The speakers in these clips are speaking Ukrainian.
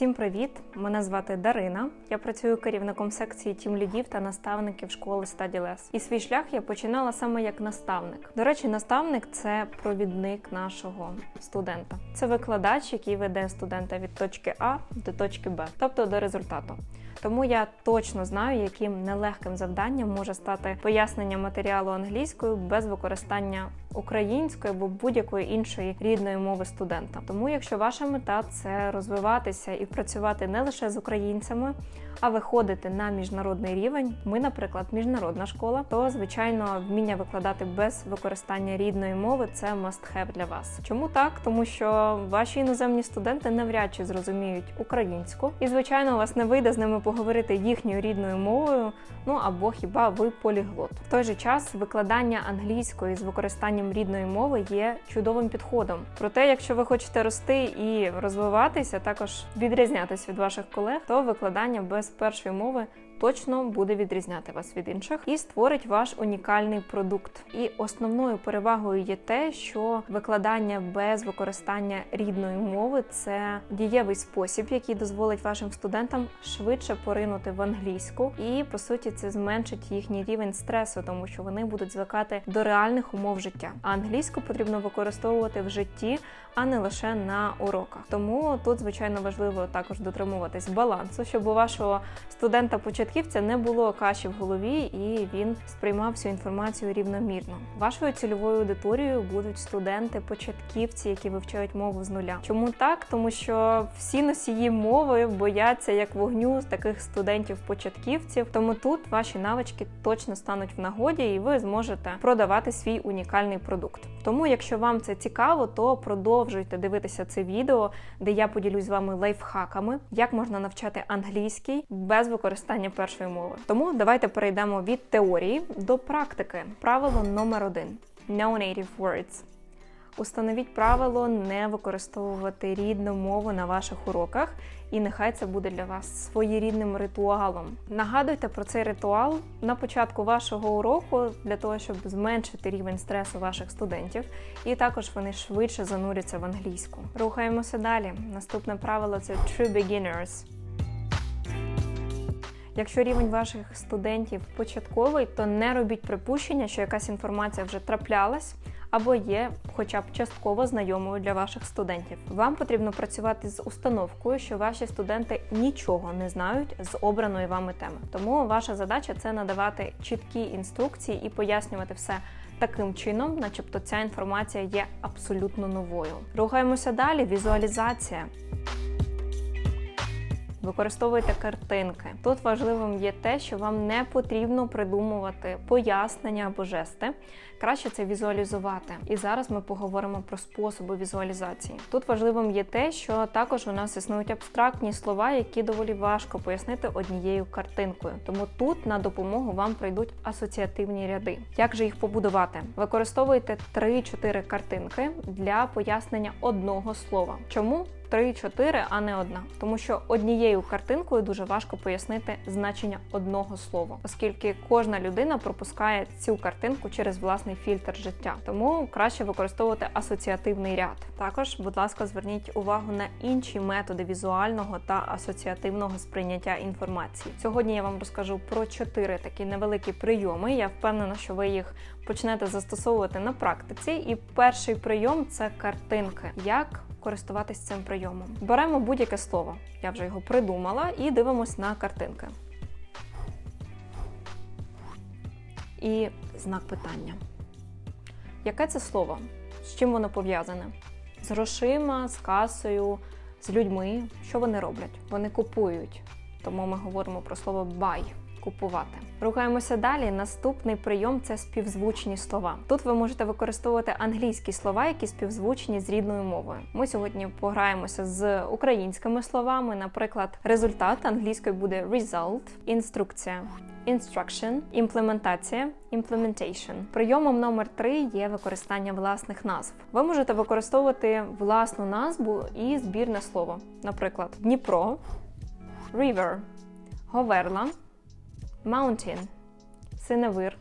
Всім привіт! Мене звати Дарина. Я працюю керівником секції тім лідів та наставників школи Стаділес. І свій шлях я починала саме як наставник. До речі, наставник це провідник нашого студента. Це викладач, який веде студента від точки А до точки Б, тобто до результату. Тому я точно знаю, яким нелегким завданням може стати пояснення матеріалу англійською без використання української або будь-якої іншої рідної мови студента. Тому, якщо ваша мета це розвиватися і працювати не лише з українцями, а виходити на міжнародний рівень, ми, наприклад, міжнародна школа, то звичайно вміння викладати без використання рідної мови це must-have для вас. Чому так? Тому що ваші іноземні студенти навряд чи зрозуміють українську, і звичайно, у вас не вийде з ними поговорити їхньою рідною мовою. Ну або хіба ви поліглот. В той же час викладання англійської з використанням рідної мови є чудовим підходом. Проте, якщо ви хочете рости і розвиватися, також відрізнятися від ваших колег, то викладання без першої мови точно буде відрізняти вас від інших і створить ваш унікальний продукт. І основною перевагою є те, що викладання без використання рідної мови це дієвий спосіб, який дозволить вашим студентам швидше поринути в англійську, і по суті це зменшить їхній рівень стресу, тому що вони будуть звикати до реальних умов життя. А англійську потрібно використовувати в житті, а не лише на уроках. Тому тут звичайно важливо також дотримуватись балансу, щоб у вашого студента початківця не було каші в голові і він сприймав всю інформацію рівномірно. Вашою цільовою аудиторією будуть студенти-початківці, які вивчають мову з нуля. Чому так? Тому що всі носії мови бояться як вогню з таких студентів-початківців. Тому тут ваші навички точно стануть в нагоді, і ви зможете продавати свій унікальний продукт. Тому, якщо вам це цікаво, то продовжуйте дивитися це відео, де я поділюсь з вами лайфхаками, як можна навчати англійський без використання першої мови. Тому давайте перейдемо від теорії до практики. Правило номер один: No native words. Установіть правило не використовувати рідну мову на ваших уроках, і нехай це буде для вас своєрідним ритуалом. Нагадуйте про цей ритуал на початку вашого уроку для того, щоб зменшити рівень стресу ваших студентів, і також вони швидше зануряться в англійську. Рухаємося далі. Наступне правило це True Beginners. Якщо рівень ваших студентів початковий, то не робіть припущення, що якась інформація вже траплялась або є хоча б частково знайомою для ваших студентів. Вам потрібно працювати з установкою, що ваші студенти нічого не знають з обраної вами теми. Тому ваша задача це надавати чіткі інструкції і пояснювати все. Таким чином, начебто, ця інформація є абсолютно новою. Рухаємося далі. Візуалізація. Використовуйте картинки. Тут важливим є те, що вам не потрібно придумувати пояснення або жести. Краще це візуалізувати. І зараз ми поговоримо про способи візуалізації. Тут важливим є те, що також у нас існують абстрактні слова, які доволі важко пояснити однією картинкою. Тому тут на допомогу вам прийдуть асоціативні ряди. Як же їх побудувати? Використовуйте 3-4 картинки для пояснення одного слова. Чому? 3-4, а не одна, тому що однією картинкою дуже важко пояснити значення одного слова, оскільки кожна людина пропускає цю картинку через власний фільтр життя. Тому краще використовувати асоціативний ряд. Також, будь ласка, зверніть увагу на інші методи візуального та асоціативного сприйняття інформації. Сьогодні я вам розкажу про чотири такі невеликі прийоми. Я впевнена, що ви їх почнете застосовувати на практиці. І перший прийом це картинки. Як користуватись цим прийомом. Беремо будь-яке слово, я вже його придумала, і дивимось на картинки. І знак питання. Яке це слово? З чим воно пов'язане? З грошима, з касою, з людьми. Що вони роблять? Вони купують. Тому ми говоримо про слово buy купувати. Рухаємося далі. Наступний прийом це співзвучні слова. Тут ви можете використовувати англійські слова, які співзвучні з рідною мовою. Ми сьогодні пограємося з українськими словами. Наприклад, результат англійською буде result, інструкція. Instruction, імплементація, implementation. Прийомом номер 3 є використання власних назв. Ви можете використовувати власну назву і збірне слово. Наприклад, Дніпро, River, Говерла, Mountain, Синевир,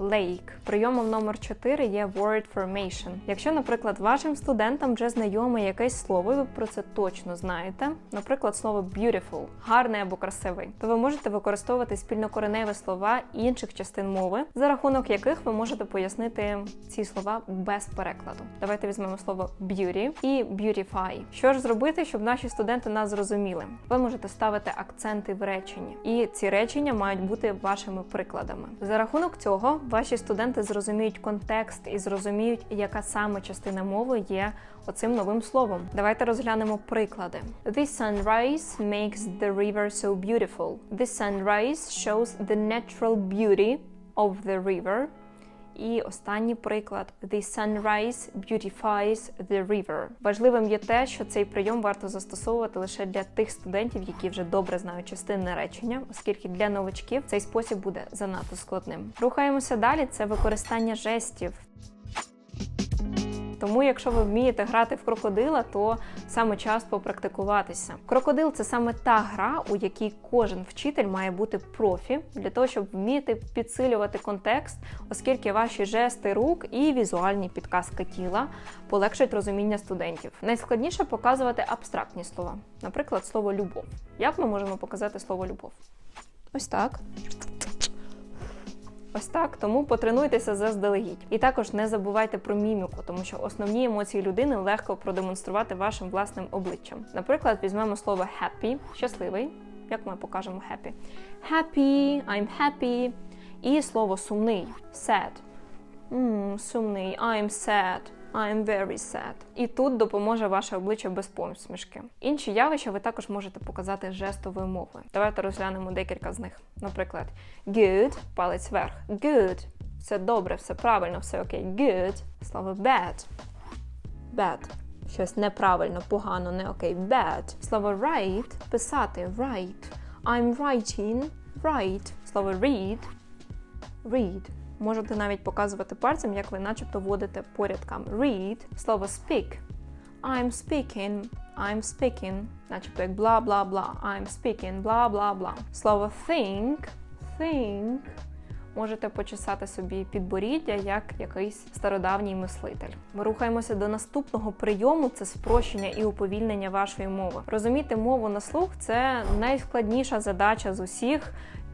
lake. Прийомом номер 4 є word formation. Якщо, наприклад, вашим студентам вже знайоме якесь слово, ви про це точно знаєте, наприклад, слово beautiful, гарний або красивий, то ви можете використовувати спільнокореневі слова інших частин мови, за рахунок яких ви можете пояснити ці слова без перекладу. Давайте візьмемо слово beauty і beautify. Що ж зробити, щоб наші студенти нас зрозуміли? Ви можете ставити акценти в реченні, і ці речення мають бути вашими прикладами. За рахунок цього ваші студенти зрозуміють контекст і зрозуміють, яка саме частина мови є оцим новим словом. Давайте розглянемо приклади. The sunrise makes the river so beautiful. The sunrise shows the natural beauty of the river. І останній приклад: The sunrise beautifies the river. Важливим є те, що цей прийом варто застосовувати лише для тих студентів, які вже добре знають частинне речення, оскільки для новачків цей спосіб буде занадто складним. Рухаємося далі. Це використання жестів. Тому, якщо ви вмієте грати в крокодила, то саме час попрактикуватися. Крокодил це саме та гра, у якій кожен вчитель має бути профі для того, щоб вміти підсилювати контекст, оскільки ваші жести рук і візуальні підказки тіла полегшать розуміння студентів. Найскладніше показувати абстрактні слова, наприклад, слово любов. Як ми можемо показати слово любов? Ось так. Ось так, тому потренуйтеся заздалегідь. І також не забувайте про міміку, тому що основні емоції людини легко продемонструвати вашим власним обличчям. Наприклад, візьмемо слово happy, щасливий. Як ми покажемо happy? Happy, I'm happy. І слово сумний sad. Mm, сумний, I'm sad. I'm very sad. І тут допоможе ваше обличчя без посмішки. Інші явища ви також можете показати жестовою мовою. Давайте розглянемо декілька з них. Наприклад, good – палець вверх. Good – все добре, все правильно, все окей. Good – слово bad. Bad – щось неправильно, погано, не окей. Bad – слово right – писати. Write. I'm writing. Write. Слово read – read. Можете навіть показувати пальцем, як ви начебто вводите по рядкам. Read, слово speak. I'm speaking, I'm speaking. Начебто як бла бла бла. I'm speaking, бла бла бла. Слово think, think. Можете почесати собі підборіддя як якийсь стародавній мислитель. Ми рухаємося до наступного прийому це спрощення і уповільнення вашої мови. Розуміти мову на слух це найскладніша задача з усіх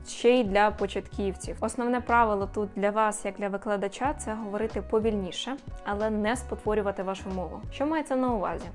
ще й для початківців. Основне правило тут для вас, як для викладача, це говорити повільніше, але не спотворювати вашу мову. Що мається на увазі?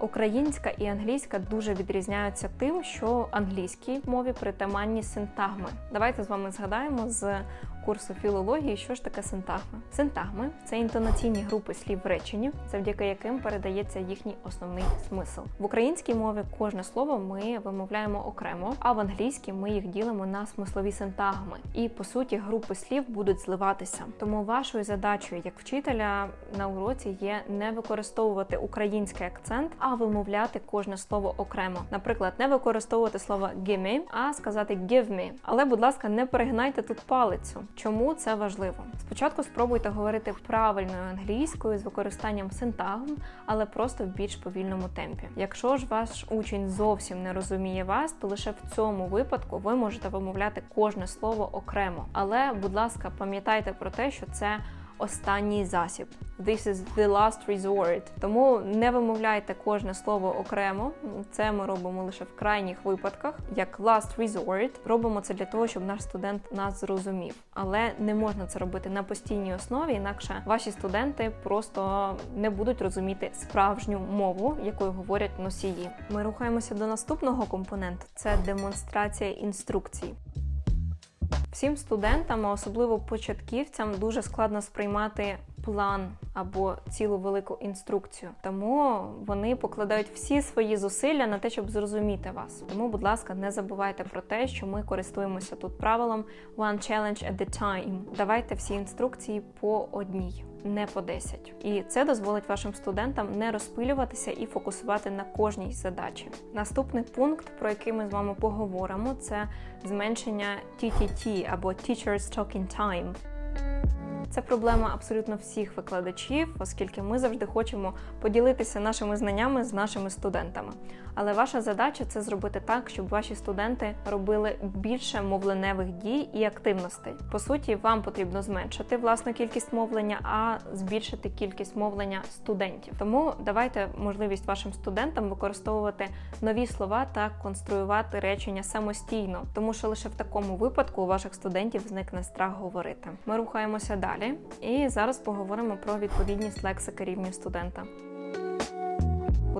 Українська і англійська дуже відрізняються тим, що англійській мові притаманні синтагми. Давайте з вами згадаємо з курсу філології, що ж таке синтагми. Синтагми це інтонаційні групи слів в реченні, завдяки яким передається їхній основний смисл. В українській мові кожне слово ми вимовляємо окремо, а в англійській ми їх ділимо на смислові синтагми. І по суті, групи слів будуть зливатися. Тому вашою задачею як вчителя на уроці є не використовувати український акцент, а вимовляти кожне слово окремо. Наприклад, не використовувати слово give me, а сказати give me. Але, будь ласка, не перегинайте тут палицю. Чому це важливо? Спочатку спробуйте говорити правильною англійською з використанням синтагм, але просто в більш повільному темпі. Якщо ж ваш учень зовсім не розуміє вас, то лише в цьому випадку ви можете вимовляти кожне слово окремо. Але, будь ласка, пам'ятайте про те, що це останній засіб. This is the last resort. Тому не вимовляйте кожне слово окремо. Це ми робимо лише в крайніх випадках. Як last resort. Робимо це для того, щоб наш студент нас зрозумів. Але не можна це робити на постійній основі, інакше ваші студенти просто не будуть розуміти справжню мову, якою говорять носії. Ми рухаємося до наступного компоненту це демонстрація інструкцій. Всім студентам, а особливо початківцям, дуже складно сприймати план або цілу велику інструкцію. Тому вони покладають всі свої зусилля на те, щоб зрозуміти вас. Тому, будь ласка, не забувайте про те, що ми користуємося тут правилом one challenge at the time. Давайте всі інструкції по одній. Не по 10. І це дозволить вашим студентам не розпилюватися і фокусувати на кожній задачі. Наступний пункт, про який ми з вами поговоримо, це зменшення TTT або Teachers Talking Time. Це проблема абсолютно всіх викладачів, оскільки ми завжди хочемо поділитися нашими знаннями з нашими студентами. Але ваша задача це зробити так, щоб ваші студенти робили більше мовленевих дій і активностей. По суті, вам потрібно зменшити власну кількість мовлення, а збільшити кількість мовлення студентів. Тому давайте можливість вашим студентам використовувати нові слова та конструювати речення самостійно, тому що лише в такому випадку у ваших студентів зникне страх говорити. Ми рухаємося далі, і зараз поговоримо про відповідність лексики рівнів студента.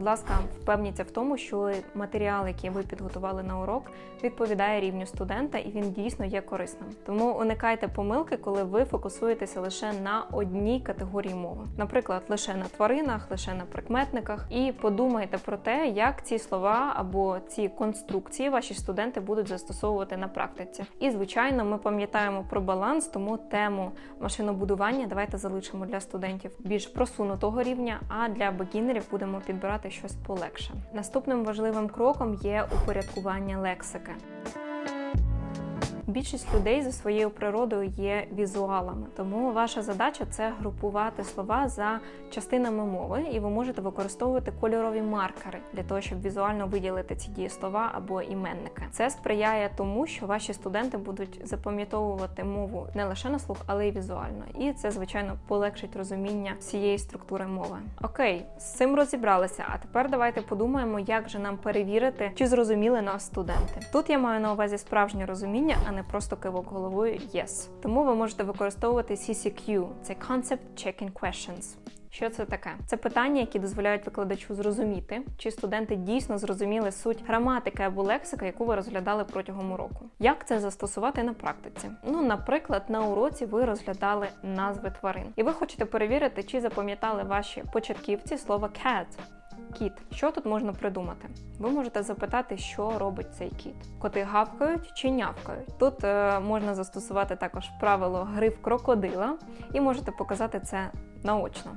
Будь ласка, впевніться в тому, що матеріал, який ви підготували на урок, відповідає рівню студента і він дійсно є корисним. Тому уникайте помилки, коли ви фокусуєтеся лише на одній категорії мови, наприклад, лише на тваринах, лише на прикметниках, і подумайте про те, як ці слова або ці конструкції ваші студенти будуть застосовувати на практиці. І звичайно, ми пам'ятаємо про баланс, тому тему машинобудування давайте залишимо для студентів більш просунутого рівня, а для бегінерів будемо підбирати щось полегше. Наступним важливим кроком є упорядкування лексики. Більшість людей за своєю природою є візуалами, тому ваша задача це групувати слова за частинами мови, і ви можете використовувати кольорові маркери для того, щоб візуально виділити ці дієслова або іменники. Це сприяє тому, що ваші студенти будуть запам'ятовувати мову не лише на слух, але й візуально. І це, звичайно, полегшить розуміння всієї структури мови. Окей, з цим розібралися. А тепер давайте подумаємо, як же нам перевірити, чи зрозуміли нас студенти. Тут я маю на увазі справжнє розуміння, а не просто кивок головою yes. Тому ви можете використовувати CCQ – це Concept Checking Questions. Що це таке? Це питання, які дозволяють викладачу зрозуміти, чи студенти дійсно зрозуміли суть граматики або лексика, яку ви розглядали протягом уроку. Як це застосувати на практиці? Ну, наприклад, на уроці ви розглядали назви тварин, і ви хочете перевірити, чи запам'ятали ваші початківці слово cat. Кіт, що тут можна придумати? Ви можете запитати, що робить цей кіт. Коти гавкають чи нявкають. Тут е, можна застосувати також правило гри крокодила, і можете показати це наочно.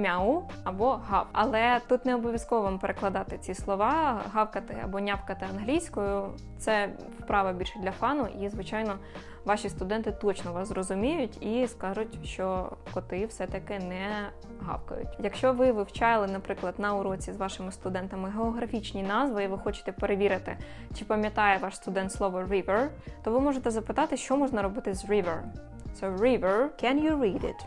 Мяу або гав. Але тут не обов'язково вам перекладати ці слова, гавкати або нявкати англійською. Це вправа більше для фану, і, звичайно, ваші студенти точно вас зрозуміють і скажуть, що коти все-таки не гавкають. Якщо ви вивчали, наприклад, на уроці з вашими студентами географічні назви, і ви хочете перевірити, чи пам'ятає ваш студент слово river, то ви можете запитати, що можна робити з river. So river, can you read it?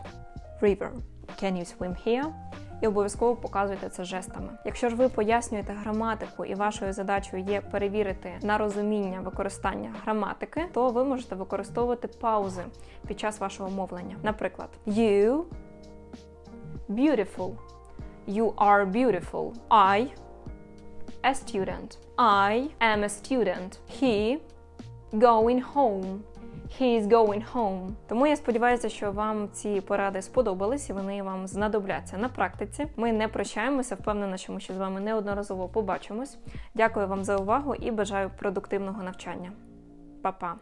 River. Can you swim here? І обов'язково показуйте це жестами. Якщо ж ви пояснюєте граматику і вашою задачею є перевірити на розуміння використання граматики, то ви можете використовувати паузи під час вашого мовлення. Наприклад, you beautiful. You are beautiful. I a student. I am a student. He going home. He is going home. Тому я сподіваюся, що вам ці поради сподобались і вони вам знадобляться на практиці. Ми не прощаємося, впевнена, що ми ще з вами неодноразово побачимось. Дякую вам за увагу і бажаю продуктивного навчання. Па-па!